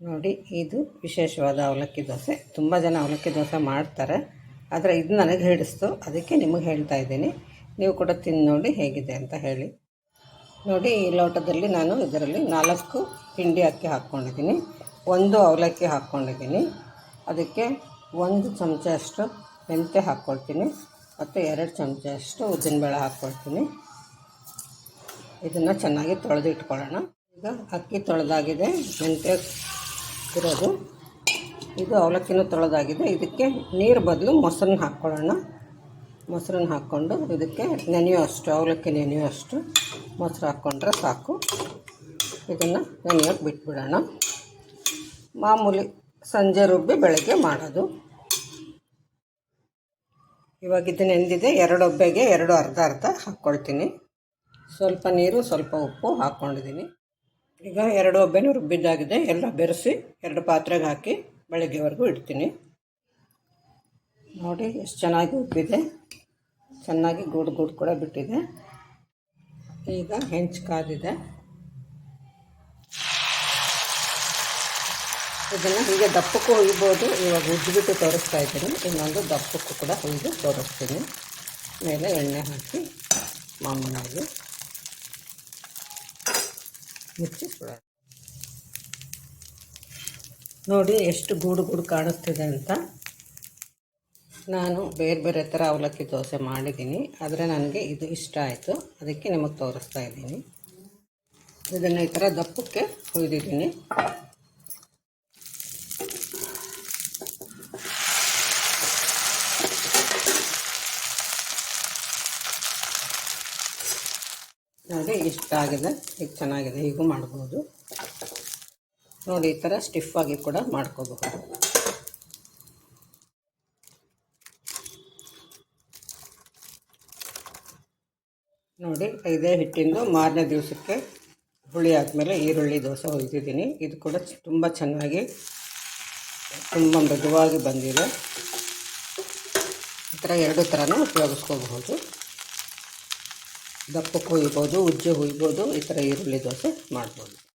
ನೋಡಿ, ಇದು ವಿಶೇಷವಾದ ಅವಲಕ್ಕಿ ದೋಸೆ. ತುಂಬ ಜನ ಅವಲಕ್ಕಿ ದೋಸೆ ಮಾಡ್ತಾರೆ. ಆದರೆ ಇದು ನನಗೆ ಹಿಡಿಸ್ತು. ಅದಕ್ಕೆ ನಿಮಗೆ ಹೇಳ್ತಾ ಇದ್ದೀನಿ. ನೀವು ಕೂಡ ತಿಂದು ನೋಡಿ ಹೇಗಿದೆ ಅಂತ ಹೇಳಿ. ನೋಡಿ, ಈ ಲೋಟದಲ್ಲಿ ನಾನು ಇದರಲ್ಲಿ ನಾಲ್ಕು ಹಿಂಡಿ ಅಕ್ಕಿ ಹಾಕ್ಕೊಂಡಿದ್ದೀನಿ. ಒಂದು ಅವಲಕ್ಕಿ ಹಾಕ್ಕೊಂಡಿದ್ದೀನಿ. ಅದಕ್ಕೆ ಒಂದು ಚಮಚ ಅಷ್ಟು ಮೆಂತ್ಯ ಹಾಕ್ಕೊಳ್ತೀನಿ. ಮತ್ತು ಎರಡು ಚಮಚ ಅಷ್ಟು ಉದ್ದಿನಬೇಳೆ ಹಾಕ್ಕೊಳ್ತೀನಿ. ಇದನ್ನು ಚೆನ್ನಾಗಿ ತೊಳೆದಿಟ್ಕೊಳ್ಳೋಣ. ಈಗ ಅಕ್ಕಿ ತೊಳೆದಾಗಿದೆ. ಮೆಂತ್ಯ ಇರೋದು ಇದು ಅವಲಕ್ಕಿನೂ ತೊಳೆದಾಗಿದೆ ಇದಕ್ಕೆ ನೀರು ಬದಲು ಮೊಸರನ್ನ ಹಾಕ್ಕೊಳ್ಳೋಣ. ಮೊಸರನ್ನ ಹಾಕ್ಕೊಂಡು ಇದಕ್ಕೆ ನೆನೆಯುವಷ್ಟು ಅವಲಕ್ಕಿ ನೆನೆಯುವಷ್ಟು ಮೊಸರು ಹಾಕ್ಕೊಂಡ್ರೆ ಸಾಕು. ಇದನ್ನು ನೆನೆಯೋಕ್ಕೆ ಬಿಟ್ಬಿಡೋಣ. ಮಾಮೂಲಿ ಸಂಜೆ ರುಬ್ಬಿ ಬೆಳಗ್ಗೆ ಮಾಡೋದು. ಇವಾಗ ಇದು ನೆಂದಿದೆ. ಎರಡು ಒಬ್ಬೆಗೆ ಎರಡು ಅರ್ಧ ಅರ್ಧ ಹಾಕ್ಕೊಳ್ತೀನಿ. ಸ್ವಲ್ಪ ನೀರು, ಸ್ವಲ್ಪ ಉಪ್ಪು ಹಾಕ್ಕೊಂಡಿದ್ದೀನಿ. ಈಗ ಎರಡು ಒಬ್ಬೆನೂ ರುಬ್ಬಿದ್ದಾಗಿದೆ. ಎಲ್ಲ ಬೆರೆಸಿ ಎರಡು ಪಾತ್ರೆಗೆ ಹಾಕಿ ಬೆಳಗ್ಗೆವರೆಗೂ ಇಡ್ತೀನಿ. ನೋಡಿ ಎಷ್ಟು ಚೆನ್ನಾಗಿ ಉಬ್ಬಿದೆ. ಚೆನ್ನಾಗಿ ಗೂಡು ಗೂಡು ಕೂಡ ಬಿಟ್ಟಿದೆ. ಈಗ ಹೆಂಚು ಕಾದಿದೆ. ಇದನ್ನು ಹೀಗೆ ದಪ್ಪಕ್ಕೂ ಹುಯ್ಬೋದು ಇವಾಗ ಉಜ್ಜಿಬಿಟ್ಟು ತೋರಿಸ್ತಾ ಇದ್ದೀನಿ. ಇನ್ನೊಂದು ದಪ್ಪಕ್ಕೂ ಕೂಡ ಹುಯ್ದು ತೋರಿಸ್ತೀನಿ. ಮೇಲೆ ಎಣ್ಣೆ ಹಾಕಿ ಮಾಮೂಲಾಗಿ ಮುಚ್ಚಿಸ್ಬಿಡೋಣ ನೋಡಿ ಎಷ್ಟು ಗೂಡು ಗೂಡು ಕಾಣಿಸ್ತಿದೆ ಅಂತ. ನಾನು ಬೇರೆ ಬೇರೆ ಥರ ಅವಲಕ್ಕಿ ದೋಸೆ ಮಾಡಿದ್ದೀನಿ. ಆದರೆ ನನಗೆ ಇದು ಇಷ್ಟ ಆಯಿತು. ಅದಕ್ಕೆ ನಿಮಗೆ ತೋರಿಸ್ತಾ ಇದ್ದೀನಿ. ಇದನ್ನು ಈ ಥರ ದಪ್ಪಕ್ಕೆ ಹುಯ್ದಿದ್ದೀನಿ. ನೋಡಿ, ಇಷ್ಟ ಆಗಿದೆ. ಈಗ ಚೆನ್ನಾಗಿದೆ. ಹೀಗೂ ಮಾಡ್ಬೋದು. ನೋಡಿ, ಈ ಥರ ಸ್ಟಿಫಾಗಿ ಕೂಡ ಮಾಡ್ಕೋಬಹುದು. ನೋಡಿ, ಇದೇ ಹಿಟ್ಟಿಂದು ಮಾರನೇ ದಿವಸಕ್ಕೆ ಹುಳಿ ಆದಮೇಲೆ ಈರುಳ್ಳಿ ದೋಸೆ ಹೊಯ್ತಿದ್ದೀನಿ ಇದು ಕೂಡ ತುಂಬ ಚೆನ್ನಾಗಿ, ತುಂಬ ಮೃದುವಾಗಿ ಬಂದಿದೆ. ಈ ಥರ ಎರಡು ಥರನೂ ಉಪಯೋಗಿಸ್ಕೋಬಹುದು. ದಪ್ಪಕ್ಕೆ ಹುಯ್ಬೋದು ಉಜ್ಜು ಹುಯ್ಬೋದು ಈ ಥರ ಈರುಳ್ಳಿ ದೋಸೆ ಮಾಡ್ಬೋದು